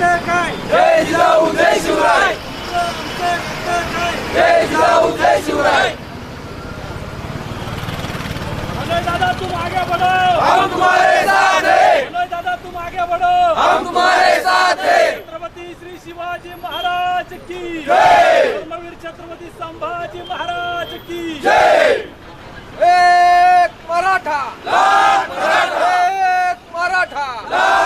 काय दादा तुम आगे बढ़ो। हम तुम्हारे दादा तुम आगे बढ़ो। हम तुम्हारे श्री शिवाजी महाराज की। जय। धर्मवीर संभाजी महाराज की। मराठा। लाल मराठा। मराठा।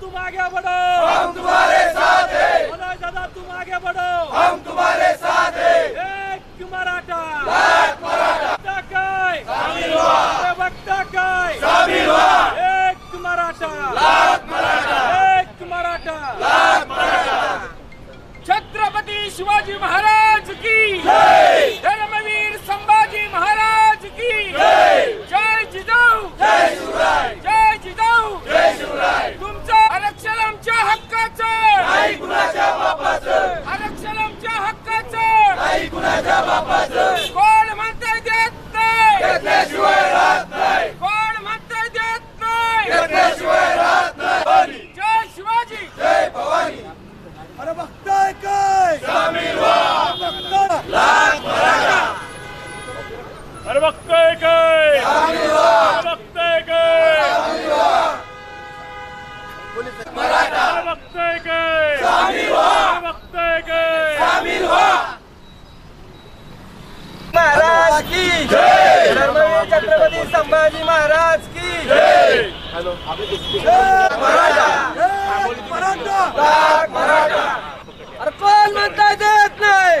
तुम आगे बढ़ो। हम तुम्हारे साथ हैं। दादा तुम आगे बढ़ो। हम तुम्हारे साथ हैं। एक मराठा। एक मराठा। काय? शामिल हुआ। वक्ता काय? शामिल हुआ। एक मराठा। लाख मराठा। एक मराठा। लाख मराठा। छत्रपती शिवाजी महाराज की। जय। अरे कोण म्हणता देत नाही?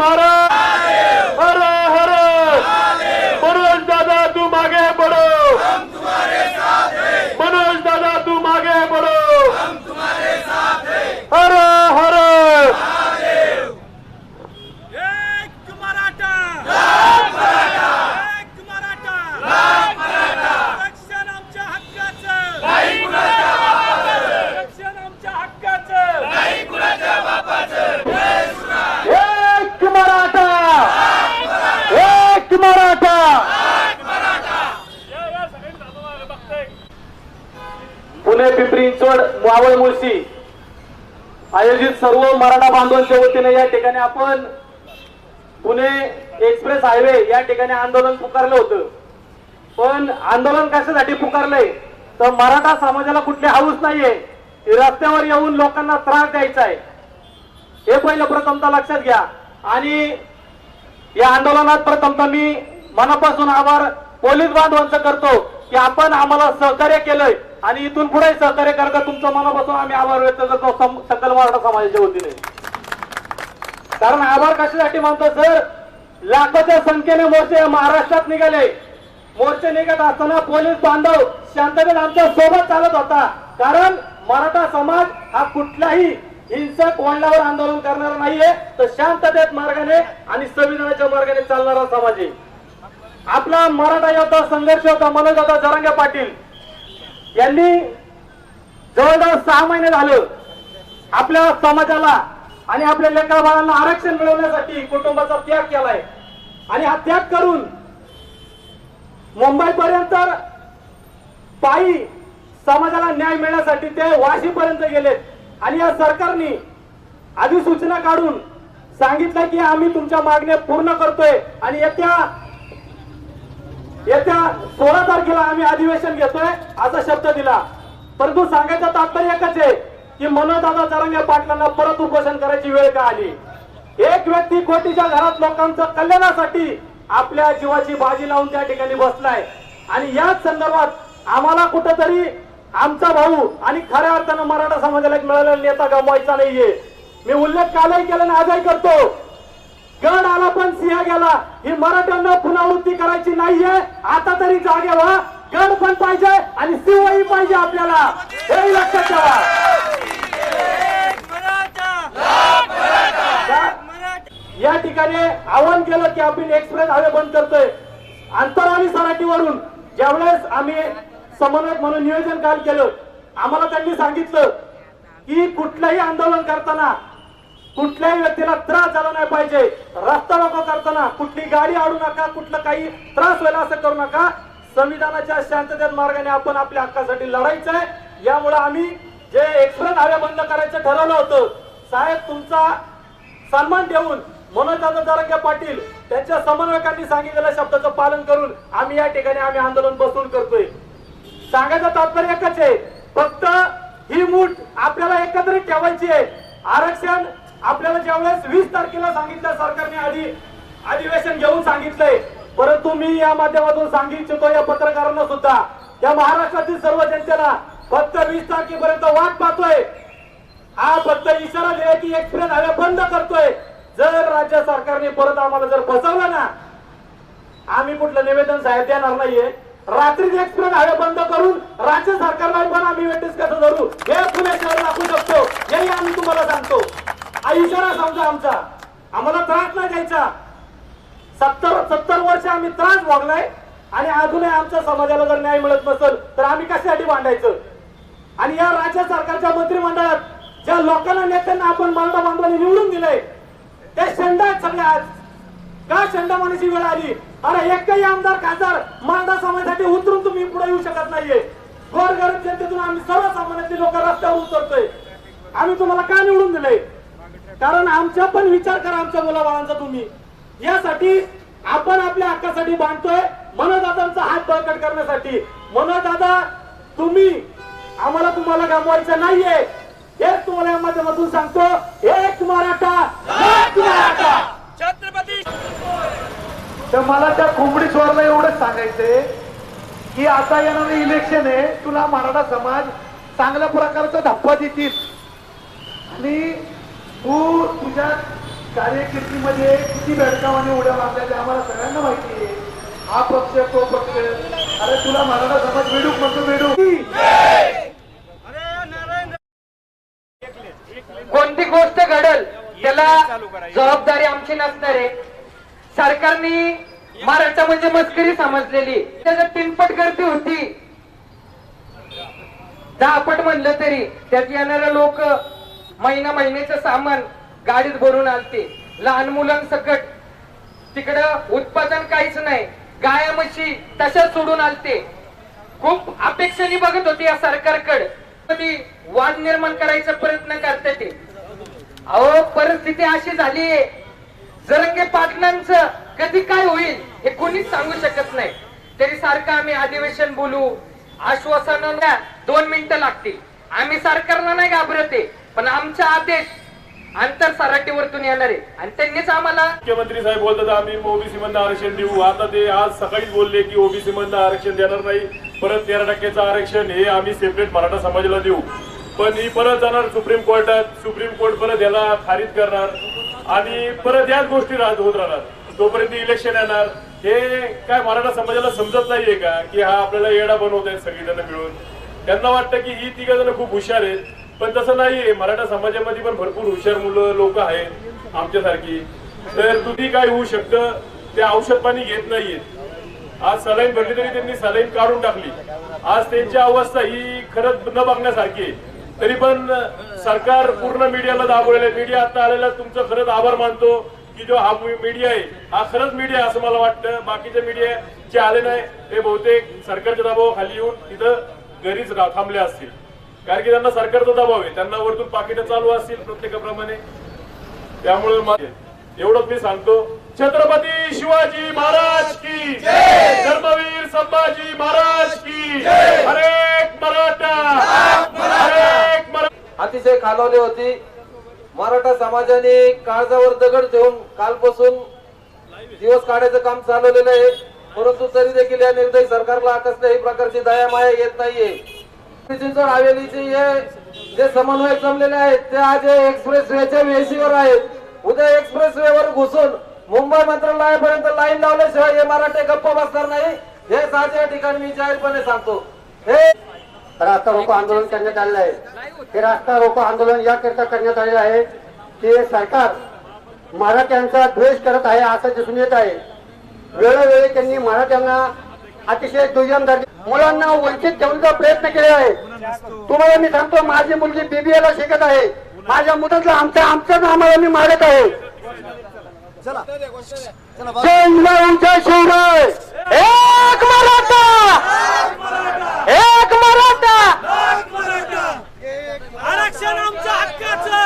महाराज पिंपरी चिंचवड मावळ मुळशी. आयोजित सर्व मराठा बांधवांच्या वतीने या ठिकाणी आपण पुणे एक्सप्रेस हायवे या ठिकाणी आंदोलन पुकारलं होतं. पण आंदोलन कशासाठी पुकारलंय? तर मराठा समाजाला कुठली हाऊस नाहीये. रस्त्यावर येऊन लोकांना त्रास द्यायचा आहे. हे पहिलं प्रथमतः लक्षात घ्या. आणि या आंदोलनात प्रथमतः मी मनापासून आभार. पोलीस बांधवांचं करतो की आपण आम्हाला सहकार्य केलंय. आणि इथून पुढे सहकार्य करता तुमचं मनापासून आम्ही आभार व्यक्त करतो. सम- सकल मराठा समाजाच्या वतीने. कारण आभार कशासाठी मानतो सर? लाखोच्या संख्येने मोर्चे महाराष्ट्रात निघाले. मोर्चे निघत असताना पोलीस बांधव शांततेत आमच्यासोबत चालत होता. कारण मराठा समाज हा कुठलाही हिंसक वळणावर आंदोलन करणारा नाहीये. तर शांततेत मार्गाने आणि संविधानाच्या मार्गाने चालणारा समाज आहे. आपला मराठा योद्धा संघर्ष होता मनोज होता जरांगे पाटील. यांनी जवळजवळ सहा महिने झालं आपल्या समाजाला आणि आपल्या लेकरा बाळांना आरक्षण मिळवण्यासाठी कुटुंबाचा त्याग केलाय. आणि हा त्याग करून मुंबई पर्यंत पायी समाजाला न्याय मिळण्यासाठी ते वाशीपर्यंत गेलेत. आणि या सरकारने अधिसूचना काढून सांगितलं की आम्ही तुमच्या मागण्या पूर्ण करतोय आणि येत्या येत्या सोळा तारखेला आम्ही अधिवेशन घेतोय असा शब्द दिला. परंतु सांगायचं तात्पर्य एकच आहे की मनोदादा जरांगे पाटलांना परत उपोषण करायची वेळ का आली? एक व्यक्ती कोटीच्या घरात लोकांचं कल्याणासाठी आपल्या जीवाची बाजी लावून त्या ठिकाणी बसलाय. आणि याच संदर्भात आम्हाला कुठंतरी आमचा भाऊ आणि खऱ्या अर्थानं मराठा समाजाला एक मिळालेला नेता गमवायचा नाहीये. मी उल्लेख कालही केला आणि आजही करतो. गड आला पण सिंह गेला. ही मराठ्यांना पुनरावृत्ती करायची नाहीये. आता तरी जागे व्हा गड पण पाहिजे आणि सिंहही पाहिजे आपल्याला. हे लक्षात ठेवा. या ठिकाणी आवाहन केलं की आपण एक्सप्रेस हवे बंद करतोय. अंतराळी सराटीवरून ज्यावेळेस आम्ही समन्वयक म्हणून नियोजन काल केलं आम्हाला त्यांनी सांगितलं की कुठलंही आंदोलन करताना कुठल्याही व्यक्तीला त्रास झाला नाही पाहिजे. रस्ता रोको करताना कुठली गाडी आडू नका कुठलं काही त्रास व्हायला असं करू नका. संविधानाच्या शांततेत मार्गाने आपण आपल्या हक्कासाठी लढायचं आहे यामुळे आम्ही जे एक्सप्रेस हायवे बंद करायचं ठरवलं होतं साहेब तुमचा सन्मान देऊन मनोजदादा जरांगे पाटील त्यांच्या समन्वयकांनी सांगितलेल्या शब्दाचं पालन करून आम्ही या ठिकाणी आम्ही आंदोलन बसून करतोय. सांगायचं तात्पर्य एकच आहे फक्त ही मूठ आपल्याला एकत्रित ठेवायची आहे. आरक्षण आपल्याला ज्यावेळेस वीस तारखेला सांगितलं सरकारने आधी अधिवेशन घेऊन सांगितलंय परंतु मी या माध्यमातून सांगू इच्छितो या पत्रकारांना सुद्धा या महाराष्ट्रातील सर्व जनतेला फक्त वीस तारखेपर्यंत वाट पाहतोय. हा फक्त इशारा दिला की एक्सप्रेस हव्या बंद करतोय. जर राज्य सरकारने परत आम्हाला जर फसवलं ना आम्ही कुठलं निवेदन साहेब देणार नाहीये. रात्रीच एक्सप्रेस हव्या बंद करून राज्य सरकारला पण आम्ही वेटेस कसं धरू? हे पुणे शहर दाखवू शकतो. हेही आम्ही तुम्हाला सांगतो. हा इशारा समजा आमचा. आम्हाला त्रास नाही द्यायचा. सत्तर सत्तर वर्ष आम्ही त्रास भोगलाय आणि अजूनही आमच्या समाजाला जर न्याय मिळत नसेल तर आम्ही कशासाठी मांडायचं आणि या राज्य सरकारच्या मंत्रिमंडळात ज्या लोकांना नेत्यांना आपण मराठा बांधवांनी निवडून दिलंय ते शंड आहेत सगळे आज. का शंडामानीची वेळ आली? अरे एकही आमदार खासदार मांडा समाजासाठी उतरून तुम्ही पुढे येऊ शकत नाहीये. गोरगरीब जनतेतून आम्ही सर्वसामान्यातली लोक रस्त्यावर उतरतोय. आम्ही तुम्हाला का निवडून दिलंय? कारण आमचा पण विचार करा आमच्या मुलाबाळांचा तुम्ही. यासाठी आपण आपल्या हक्कासाठी बांधतोय मनोदादांचा हात बळकट करण्यासाठी. मनोदादा तुम्ही आम्हाला तुम्हाला गमवायचं नाहीये. हेच तुम्हाला या माध्यमातून सांगतो. एक मराठा छत्रपती तर मला त्या कोंबडीश्वरला एवढंच सांगायचंय की आता येणारं इलेक्शन आहे तुला मराठा समाज चांगल्या प्रकारचा धप्पा देतील. आणि तू तुझ्या कार्यकिर्दीमध्ये किती बेडकावाने उड्या मारल्या ते आम्हाला सगळ्यांना माहिती आहे. हा पक्ष तो पक्ष. अरे तुला मराठा समाज वेडूक म्हणतो वेडूक कोणती गोष्ट घडल? त्याला जबाबदारी आमची नसणार आहे. सरकारने महाराष्ट्र म्हणजे मस्करी समजलेली. त्याच्यात तीनपट गर्दी होती. दहापट म्हणलं तरी त्यात येणारे लोक महिना महिन्याचं सामान गाडीत भरून आलते. लहान मुलांसकट. तिकडं उत्पादन काहीच नाही. गाया म्हशी तशाच सोडून आलते. खूप अपेक्षेने बघत होती या सरकारकडे. कधी वाद निर्माण करायचा प्रयत्न करते ते. अहो परिस्थिती अशी झाली जरंगे पाटलांच कधी काय होईल हे कोणीच सांगू शकत नाही. तरी सारखं आम्ही अधिवेशन बोलू. आश्वासन दोन मिनिटं लागतील. आम्ही सरकारला नाही घाबरते पण आमचा आदेश आंतर सराटीवरतून येणार. आहे आणि त्यांनीच आम्हाला मुख्यमंत्री साहेब बोलतात आम्ही ओबीसी मधनं आरक्षण देऊ. आता ते आज सकाळीच बोलले की ओबीसी मधनं आरक्षण देणार नाही. परत तेरा टक्क्याचं आरक्षण हे आम्ही सेपरेट मराठा समाजाला देऊ. पण ही परत जाणार सुप्रीम कोर्टात. सुप्रीम कोर्ट परत याला खारिज करणार. आणि परत याच गोष्टी राहत होत राहणार. तोपर्यंत इलेक्शन येणार. हे काय मराठा समाजाला समजत नाहीये का? की हा आपल्याला येडा बनवत आहेत सगळीजण मिळून. त्यांना वाटतं की ही तिघ जण खूप हुशार आहेत. पण तसं नाहीये मराठा समाजामध्ये पण भरपूर हुशार मुलं लोक आहेत आमच्यासारखी. तर तुम्ही काय होऊ शकतं ते औषध पाणी घेत नाहीयेत आज सलाईन भरली तरी त्यांनी सलाईन काढून टाकली. आज त्यांची अवस्था ही खरंच न बघण्यासारखी आहे. तरी पण सरकार पूर्ण मीडियाला दाबवलेलं आहे. मीडिया आता आलेला तुमचं खरंच आभार मानतो की जो हा मीडिया आहे हा खरंच मीडिया असं मला वाटतं. बाकीचे मीडिया जे आले नाही ते बहुतेक सरकारच्या दबावाखाली येऊन तिथं घरीच थांबले असतील. कारण की त्यांना सरकारचा दबाव आहे. त्यांना वरतून पाकिटं चालू असतील प्रत्येकाप्रमाणे. त्यामुळे एवढंच मी सांगतो. छत्रपती शिवाजी महाराज की धर्मवीर संभाजी महाराज की हरेक मराठा. हरेक मराठा अतिशय खालवली होती. मराठा समाजाने काळजावर दगड ठेवून कालपासून दिवस काढायचं काम चालवलेलं आहे. परंतु तरी देखील या निर्दयी सरकारला कसल्याही प्रकारची दया माया येत नाहीये. चिंचवड हवेलीचे हे जे समन्वय जमलेले आहेत ते आज एक्सप्रेस वेच्या वेशीवर आहेत. उद्या एक्सप्रेस वेवर घुसून मुंबई मंत्रालयापर्यंत लाईन लावल्याशिवाय हे मराठे गप्प बसणार नाही. हे साध्या या ठिकाणी मी जाहीरपणे सांगतो. हे रास्ता रोको आंदोलन करण्यात आलेलं आहे. हे रास्ता रोको आंदोलन याकरिता करण्यात आलेलं आहे की सरकार मराठ्यांचा द्वेष करत आहे असं दिसून येत आहे. वेळोवेळी त्यांनी मराठ्यांना अतिशय दुय्यम दर्जा मुलांना वंचित ठेवण्याचा प्रयत्न केले आहे. तुम्हाला मी सांगतो माझी मुलगी बीबीए ला शिकत आहे. माझ्या मुलाचं आमच्या आमच्याच आम्हाला मी मारत आहे. शिवराय एक मराठा! एक मराठा! आरक्षण आमच्या हक्काचं!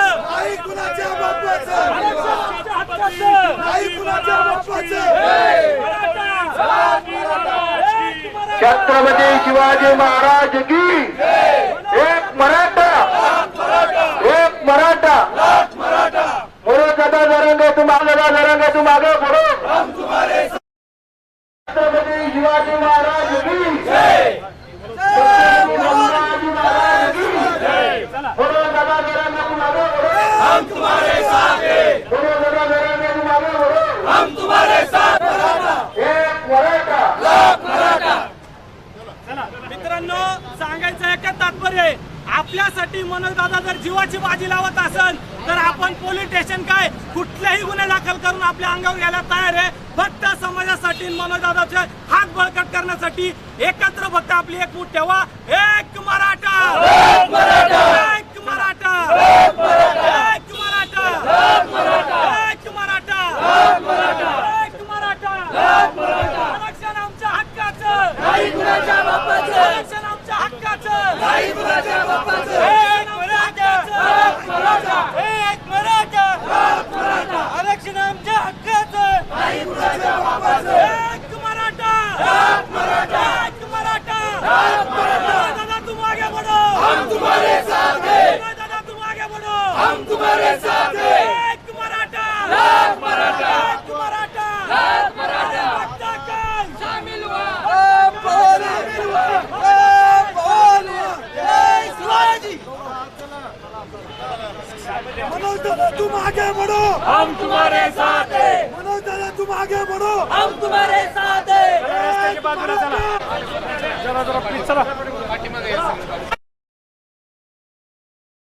छत्रपती शिवाजी महाराज की एक मराठा! एक मराठा! बोलो दादा जरेंगे तुम जरंग दादा जरेंगे बोलो! छत्रपती शिवाजी महाराज की छत्रपती शिवाजी महाराज की बोलो दादा जरेंगे तुम आगे बोलो हम तुम्हारे साथ हैं बोलो दादा जरेंगे तुम आगे बोलो हम तुम्हारे साथ एक मराठा मित्रांनो सांगायचं आहे. आपल्यासाठी मनोज दादा जर जीवाची बाजी लावत असेल तर आपण पोलीस स्टेशन काय कुठलेही गुन्हे दाखल करून आपल्या अंगावर घ्यायला तयार आहे. फक्त समाजासाठी मनोज दादाचे हात बळकट करण्यासाठी एकत्र फक्त आपली एक मूठ ठेवा. एक मराठा! एक मराठा!